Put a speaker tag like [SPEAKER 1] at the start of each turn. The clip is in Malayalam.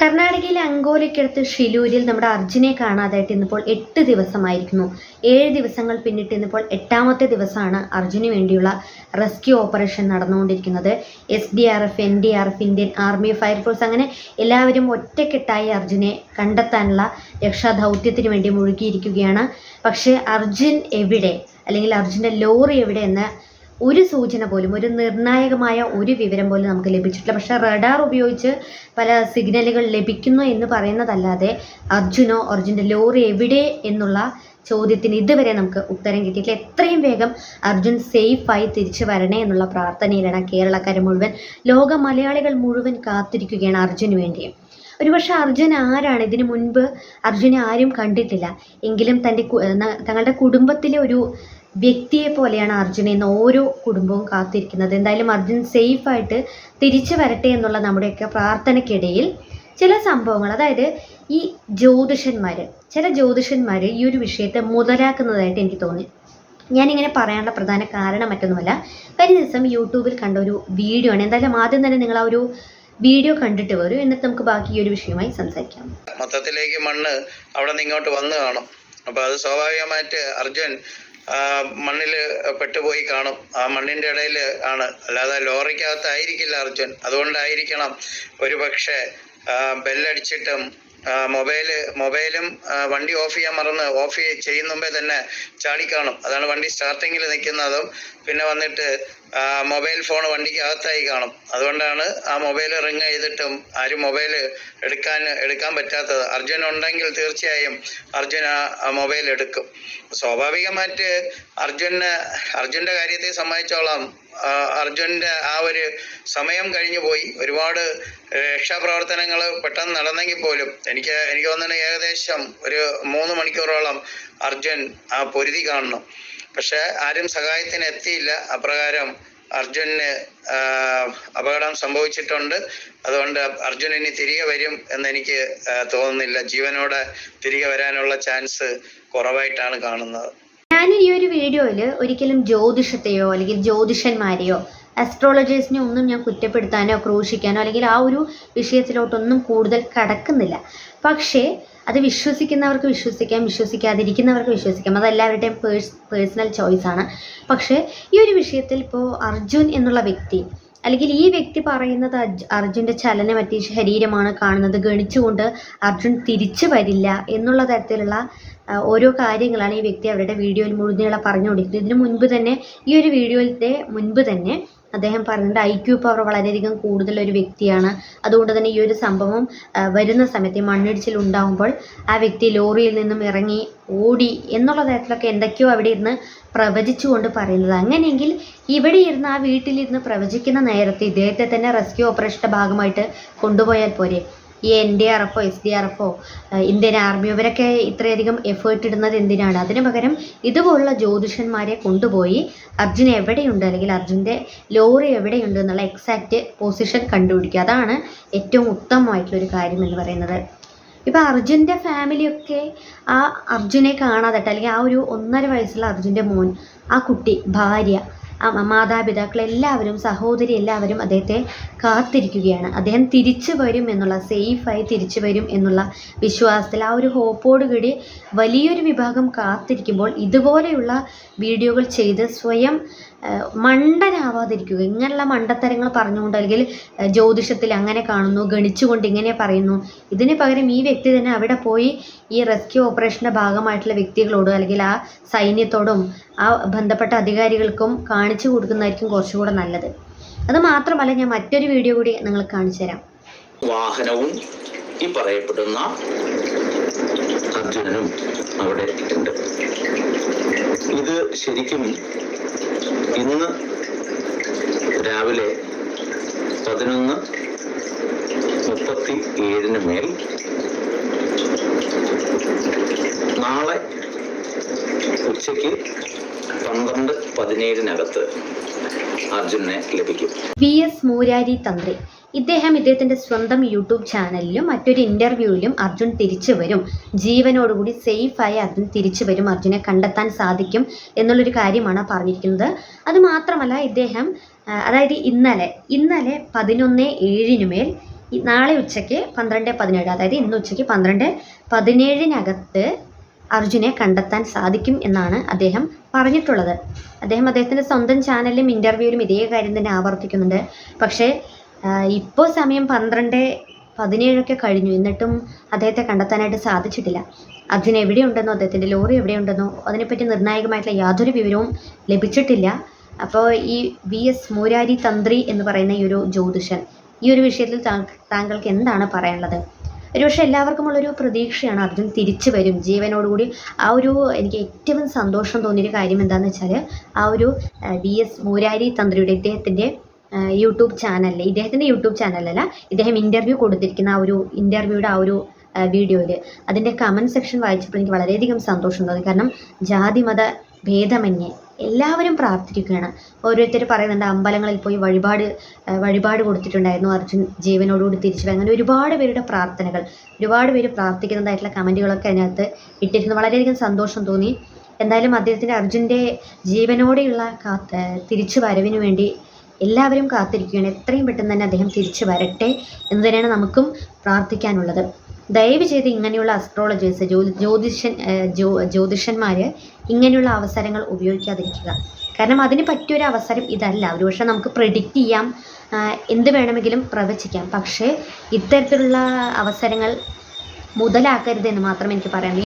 [SPEAKER 1] കർണാടകയിലെ അങ്കോലയ്ക്കടുത്ത് ഷിലൂരിൽ നമ്മുടെ അർജുനെ കാണാതായിട്ട് ഇന്നിപ്പോൾ എട്ട് ദിവസമായിരിക്കുന്നു. ഏഴ് ദിവസങ്ങൾ പിന്നിട്ട് ഇന്നിപ്പോൾ എട്ടാമത്തെ ദിവസമാണ് അർജുന് വേണ്ടിയുള്ള റെസ്ക്യൂ ഓപ്പറേഷൻ നടന്നുകൊണ്ടിരിക്കുന്നത്. S D R F N D R F Indian army fire force അങ്ങനെ എല്ലാവരും ഒറ്റക്കെട്ടായി അർജുനെ കണ്ടെത്താനുള്ള രക്ഷാദൗത്യത്തിന് വേണ്ടി മുഴുകിയിരിക്കുകയാണ്. പക്ഷേ അർജുൻ എവിടെ? അല്ലെങ്കിൽ അർജുന്റെ ലോറി എവിടെ എന്ന ഒരു സൂചന പോലും ഒരു നിർണായകമായ ഒരു വിവരം പോലും നമുക്ക് ലഭിച്ചിട്ടില്ല. പക്ഷേ റഡാർ ഉപയോഗിച്ച് പല സിഗ്നലുകൾ ലഭിക്കുന്നു എന്ന് പറയുന്നതല്ലാതെ അർജുനോ അർജുന്റെ ലോറി എവിടെ എന്നുള്ള ചോദ്യത്തിന് ഇതുവരെ നമുക്ക് ഉത്തരം കിട്ടിയിട്ടില്ല. എത്രയും വേഗം അർജുൻ സേഫായി തിരിച്ചു വരണേ എന്നുള്ള പ്രാർത്ഥനയിലാണ് കേരളക്കാർ മുഴുവൻ ലോക മലയാളികൾ മുഴുവൻ കാത്തിരിക്കുകയാണ് അർജുന് വേണ്ടി. ഒരുപക്ഷെ അർജുൻ ആരാണ്? ഇതിനു മുൻപ് അർജുനെ ആരും കണ്ടിട്ടില്ല. എങ്കിലും തന്റെ തങ്ങളുടെ കുടുംബത്തിലെ ഒരു വ്യക്തിയെ പോലെയാണ് അർജുനെ എന്ന് ഓരോ കുടുംബവും കാത്തിരിക്കുന്നത്. എന്തായാലും അർജുൻ സേഫായിട്ട് തിരിച്ചു വരട്ടെ എന്നുള്ള നമ്മുടെയൊക്കെ പ്രാർത്ഥനയ്ക്കിടയിൽ ചില സംഭവങ്ങൾ അതായത് ഈ ജ്യോതിഷന്മാർ ചില ജ്യോതിഷന്മാർ ഈ ഒരു വിഷയത്തെ മുതലാക്കുന്നതായിട്ട് എനിക്ക് തോന്നി. ഞാനിങ്ങനെ പറയാനുള്ള പ്രധാന കാരണം മറ്റൊന്നുമല്ല. കഴിഞ്ഞ ദിവസം യൂട്യൂബിൽ കണ്ട ഒരു വീഡിയോ ആണ്. എന്തായാലും ആദ്യം തന്നെ നിങ്ങൾ ആ ഒരു വീഡിയോ കണ്ടിട്ട് വരും. എന്നിട്ട് നമുക്ക് ബാക്കി ഈ ഒരു വിഷയമായി സംസാരിക്കാം.
[SPEAKER 2] മൊത്തത്തിലേക്ക് മണ്ണ് അവിടെ നിന്ന് ഇങ്ങോട്ട് വന്നു കാണും. അപ്പൊ അത് സ്വാഭാവികമായിട്ട് അർജുൻ ആ, മണ്ണിൽ പെട്ടുപോയി കാണും. ആ മണ്ണിന്റെ ഇടയിൽ ആണ്. അല്ലാതെ ലോറിക്കകത്തായിരിക്കില്ല അർജുൻ. അതുകൊണ്ടായിരിക്കണം ഒരു പക്ഷേ ബെല്ലടിച്ചിട്ടും മൊബൈൽ മൊബൈലും വണ്ടി ഓഫ് ചെയ്യാൻ മറന്ന് ഓഫ് ചെയ്യുന്ന മുമ്പേ തന്നെ ചാടിക്കാണും അതാണ് വണ്ടി സ്റ്റാർട്ടിങ്ങിൽ നിൽക്കുന്നതും പിന്നെ വന്നിട്ട് മൊബൈൽ ഫോൺ വണ്ടിക്ക് അകത്തായി കാണും. അതുകൊണ്ടാണ് ആ മൊബൈൽ റിങ് ചെയ്തിട്ടും ആരും മൊബൈൽ എടുക്കാൻ എടുക്കാൻ പറ്റാത്തത്. അർജുൻ ഉണ്ടെങ്കിൽ തീർച്ചയായും അർജുൻ ആ മൊബൈൽ എടുക്കും. സ്വാഭാവികമായിട്ട് അർജുന് അർജുന്റെ കാര്യത്തെ സംബന്ധിച്ചോളം അർജുന്റെ ആ ഒരു സമയം കഴിഞ്ഞു പോയി. ഒരുപാട് രക്ഷാപ്രവർത്തനങ്ങൾ പെട്ടെന്ന് നടന്നെങ്കിൽ പോലും എനിക്ക് എനിക്ക് തോന്നുന്നത് ഏകദേശം ഒരു മൂന്ന് മണിക്കൂറോളം അർജുൻ ആ പൊരുതി കാണണം. പക്ഷെ ആരും സഹായത്തിന് എത്തിയില്ല. അപ്രകാരം അർജുന് അപകടം സംഭവിച്ചിട്ടുണ്ട്. അതുകൊണ്ട് അർജുൻ ഇനി തിരികെ വരും എന്ന് എനിക്ക് തോന്നുന്നില്ല. ജീവനോടെ തിരികെ വരാനുള്ള ചാൻസ് കുറവായിട്ടാണ് കാണുന്നത്.
[SPEAKER 1] ഞാൻ ഈ ഒരു വീഡിയോയിൽ ഒരിക്കലും ജ്യോതിഷത്തെയോ അല്ലെങ്കിൽ ജ്യോതിഷന്മാരെയോ അസ്ട്രോളജേഴ്സിനെ ഒന്നും ഞാൻ കുറ്റപ്പെടുത്താനോ ക്രൂശിക്കാനോ അല്ലെങ്കിൽ ആ ഒരു വിഷയത്തിലോട്ടൊന്നും കൂടുതൽ കടക്കുന്നില്ല. പക്ഷേ അത് വിശ്വസിക്കുന്നവർക്ക് വിശ്വസിക്കാം വിശ്വസിക്കാതിരിക്കുന്നവർക്ക് വിശ്വസിക്കാം. അതെല്ലാവരുടെയും പേഴ്സ് പേഴ്സണൽ ചോയ്സാണ് പക്ഷേ ഈ ഒരു വിഷയത്തിൽ ഇപ്പോൾ അർജുൻ എന്നുള്ള വ്യക്തി അല്ലെങ്കിൽ ഈ വ്യക്തി പറയുന്നത് അർജുന്റെ ചലനമറ്റ ശരീരമാണ് കാണുന്നത് ഗണിച്ചുകൊണ്ട് അർജുൻ തിരിച്ചു വരില്ല എന്നുള്ള തരത്തിലുള്ള ഓരോ കാര്യങ്ങളാണ് ഈ വ്യക്തി അവരുടെ വീഡിയോയിൽ മുഴുനീളം പറഞ്ഞുകൊണ്ടിരിക്കുന്നത്. ഇതിനു മുൻപ് തന്നെ ഈ ഒരു വീഡിയോയിലെ മുൻപ് തന്നെ അദ്ദേഹം പറഞ്ഞിട്ടുണ്ട് ഐ ക്യു പവർ വളരെയധികം കൂടുതൽ ഒരു വ്യക്തിയാണ്. അതുകൊണ്ട് തന്നെ ഈ ഒരു സംഭവം വരുന്ന സമയത്ത് മണ്ണിടിച്ചിൽ ഉണ്ടാകുമ്പോൾ ആ വ്യക്തി ലോറിയിൽ നിന്നും ഇറങ്ങി ഓടി എന്നുള്ള തരത്തിലൊക്കെ എന്തൊക്കെയോ അവിടെ ഇരുന്ന് പ്രവചിച്ചുകൊണ്ട് പറയുന്നത്. അങ്ങനെയെങ്കിൽ ഇവിടെ ഇരുന്ന് ആ വീട്ടിലിരുന്ന് പ്രവചിക്കുന്ന നേരത്തെ ഇദ്ദേഹത്തെ തന്നെ റെസ്ക്യൂ ഓപ്പറേഷന്റെ ഭാഗമായിട്ട് കൊണ്ടുപോയാൽ പോരെ. എൻ ഡി ആർ എഫോ എസ് ഡി ആർ എഫോ ഇന്ത്യൻ ആർമി ഇവരൊക്കെ ഇത്രയധികം എഫേർട്ട് ഇടുന്നത് എന്തിനാണ്? അതിന് പകരം ഇതുപോലുള്ള ജ്യോതിഷന്മാരെ കൊണ്ടുപോയി അർജുൻ എവിടെയുണ്ട്? അല്ലെങ്കിൽ അർജുന്റെ ലോറി എവിടെയുണ്ട്? എന്നുള്ള എക്സാക്റ്റ് പൊസിഷൻ കണ്ടുപിടിക്കുക. അതാണ് ഏറ്റവും ഉത്തമമായിട്ടുള്ളൊരു കാര്യം എന്ന് പറയുന്നത്. ഇപ്പം അർജുന്റെ ഫാമിലിയൊക്കെ ആ അർജുനെ കാണാതെ അല്ലെങ്കിൽ ആ ഒരു ഒന്നര വയസ്സുള്ള അർജുന്റെ മോൻ ആ കുട്ടി ഭാര്യ മാതാപിതാക്കൾ എല്ലാവരും സഹോദരി എല്ലാവരും അദ്ദേഹത്തെ കാത്തിരിക്കുകയാണ്. അദ്ദേഹം തിരിച്ചു വരും എന്നുള്ള സേഫായി തിരിച്ചു വരും എന്നുള്ള വിശ്വാസത്തിൽ ആ ഒരു ഹോപ്പോടുകൂടി വലിയൊരു വിഭാഗം കാത്തിരിക്കുമ്പോൾ ഇതുപോലെയുള്ള വീഡിയോകൾ ചെയ്ത് സ്വയം മണ്ടനാവാതിരിക്കുക. ഇങ്ങനെയുള്ള മണ്ടത്തരങ്ങൾ പറഞ്ഞുകൊണ്ട് അല്ലെങ്കിൽ ജ്യോതിഷത്തിൽ അങ്ങനെ കാണുന്നു ഗണിച്ചുകൊണ്ട് ഇങ്ങനെ പറയുന്നു. ഇതിന് പകരം ഈ വ്യക്തി തന്നെ അവിടെ പോയി ഈ റെസ്ക്യൂ ഓപ്പറേഷന്റെ ഭാഗമായിട്ടുള്ള വ്യക്തികളോട് അല്ലെങ്കിൽ ആ സൈന്യത്തോടും ആ ബന്ധപ്പെട്ട അധികാരികൾക്കും കാണിച്ചു കൊടുക്കുന്നതായിരിക്കും കുറച്ചുകൂടെ നല്ലത്. അത് മാത്രമല്ല ഞാൻ മറ്റൊരു വീഡിയോ കൂടി നിങ്ങൾ കാണിച്ചു തരാം.
[SPEAKER 3] വാഹനവും ഈ പറയപ്പെടുന്ന അർജുനനും അവിടെ ഉണ്ട് ഇത് ശരിക്കും ഇന്ന് രാവിലെ പതിനൊന്ന് മുപ്പത്തി ഏഴിന് മേൽ നാളെ ഉച്ചയ്ക്ക് പന്ത്രണ്ട് പതിനേഴിനകത്ത് അർജുനെ ലഭിക്കും.
[SPEAKER 1] വി എസ് മൂരാരി തന്ത്രി. ഇദ്ദേഹം ഇദ്ദേഹത്തിന്റെ സ്വന്തം യൂട്യൂബ് ചാനലിലും മറ്റൊരു ഇന്റർവ്യൂവിലും അർജുൻ തിരിച്ചു വരും. ജീവനോടുകൂടി സേഫായി അർജുൻ തിരിച്ചു വരും. അർജുനെ കണ്ടെത്താൻ സാധിക്കും എന്നുള്ളൊരു കാര്യമാണ് പറഞ്ഞിരിക്കുന്നത്. അത് മാത്രമല്ല ഇദ്ദേഹം അതായത് ഇന്നലെ ഇന്നലെ പതിനൊന്ന് ഏഴിനുമേൽ മേൽ നാളെ ഉച്ചയ്ക്ക് പന്ത്രണ്ട് പതിനേഴ് അതായത് ഇന്ന് ഉച്ചയ്ക്ക് പന്ത്രണ്ട് പതിനേഴിനകത്ത് അർജുനെ കണ്ടെത്താൻ സാധിക്കും എന്നാണ് അദ്ദേഹം പറഞ്ഞിട്ടുള്ളത്. അദ്ദേഹം അദ്ദേഹത്തിന്റെ സ്വന്തം ചാനലിലും ഇന്റർവ്യൂവിലും ഇതേ കാര്യം തന്നെ ആവർത്തിക്കുന്നുണ്ട്. പക്ഷേ ഇപ്പോൾ സമയം പന്ത്രണ്ട് പതിനേഴൊക്കെ കഴിഞ്ഞു. എന്നിട്ടും അദ്ദേഹത്തെ കണ്ടെത്താനായിട്ട് സാധിച്ചിട്ടില്ല. അർജുൻ എവിടെയുണ്ടെന്നോ അദ്ദേഹത്തിന്റെ ലോറി എവിടെയുണ്ടെന്നോ അതിനെപ്പറ്റി നിർണായകമായിട്ടുള്ള യാതൊരു വിവരവും ലഭിച്ചിട്ടില്ല. അപ്പോൾ ഈ വി എസ് മൂരാരി തന്ത്രി എന്ന് പറയുന്ന ഈ ഒരു ജ്യോതിഷൻ ഈ ഒരു വിഷയത്തിൽ താങ്കൾക്ക് എന്താണ് പറയാനുള്ളത്? ഒരുപക്ഷെ എല്ലാവർക്കുമുള്ളൊരു പ്രതീക്ഷയാണ് അർജുൻ തിരിച്ചു വരും. ജീവനോടുകൂടി ആ ഒരു എനിക്ക് ഏറ്റവും സന്തോഷം തോന്നിയൊരു കാര്യം എന്താണെന്ന് വെച്ചാൽ ആ ഒരു വി എസ് മൂരാരി തന്ത്രിയുടെ ഇദ്ദേഹത്തിന്റെ യൂട്യൂബ് ചാനലിൽ ഇദ്ദേഹത്തിന്റെ യൂട്യൂബ് ചാനലല്ല ഇദ്ദേഹം ഇന്റർവ്യൂ കൊടുത്തിരിക്കുന്ന ആ ഒരു ഇന്റർവ്യൂയുടെ ആ ഒരു വീഡിയോയിൽ അതിന്റെ കമന്റ് സെക്ഷൻ വായിച്ചപ്പോൾ എനിക്ക് വളരെയധികം സന്തോഷം തോന്നി. കാരണം ജാതി മത ഭേദമന്യേ എല്ലാവരും പ്രാർത്ഥിക്കുകയാണ് ഓരോരുത്തർ പറയുന്നുണ്ട് അമ്പലങ്ങളിൽ പോയി വഴിപാട് വഴിപാട് കൊടുത്തിട്ടുണ്ടായിരുന്നു അർജുൻ ജീവനോടുകൂടി തിരിച്ചു. അങ്ങനെ ഒരുപാട് പേരുടെ പ്രാർത്ഥനകൾ ഒരുപാട് പേര് പ്രാർത്ഥിക്കുന്നതായിട്ടുള്ള കമന്റുകളൊക്കെ അതിനകത്ത് ഇട്ടിരുന്നു. വളരെയധികം സന്തോഷം തോന്നി. എന്തായാലും അദ്ദേഹത്തിന്റെ അർജുന്റെ ജീവനോടെയുള്ള കാത്ത് തിരിച്ചു വരവിന് വേണ്ടി എല്ലാവരും കാത്തിരിക്കുകയാണ്. എത്രയും പെട്ടെന്ന് തന്നെ അദ്ദേഹം തിരിച്ചു വരട്ടെ എന്ന് തന്നെയാണ് നമുക്കും പ്രാർത്ഥിക്കാനുള്ളത്. ദയവ് ചെയ്ത് ഇങ്ങനെയുള്ള അസ്ട്രോളജേഴ്സ് ജ്യോ ജ്യോതിഷൻ ജ്യോ ജ്യോതിഷന്മാർ ഇങ്ങനെയുള്ള അവസരങ്ങൾ ഉപയോഗിക്കാതിരിക്കുക. കാരണം അതിന് പറ്റിയൊരു അവസരം ഇതല്ല. ഒരുപക്ഷെ നമുക്ക് പ്രെഡിക്റ്റ് ചെയ്യാം എന്ത് വേണമെങ്കിലും പ്രവചിക്കാം. പക്ഷേ ഇത്തരത്തിലുള്ള അവസരങ്ങൾ മുതലാക്കരുതെന്ന് മാത്രം എനിക്ക് പറയാനുള്ളൂ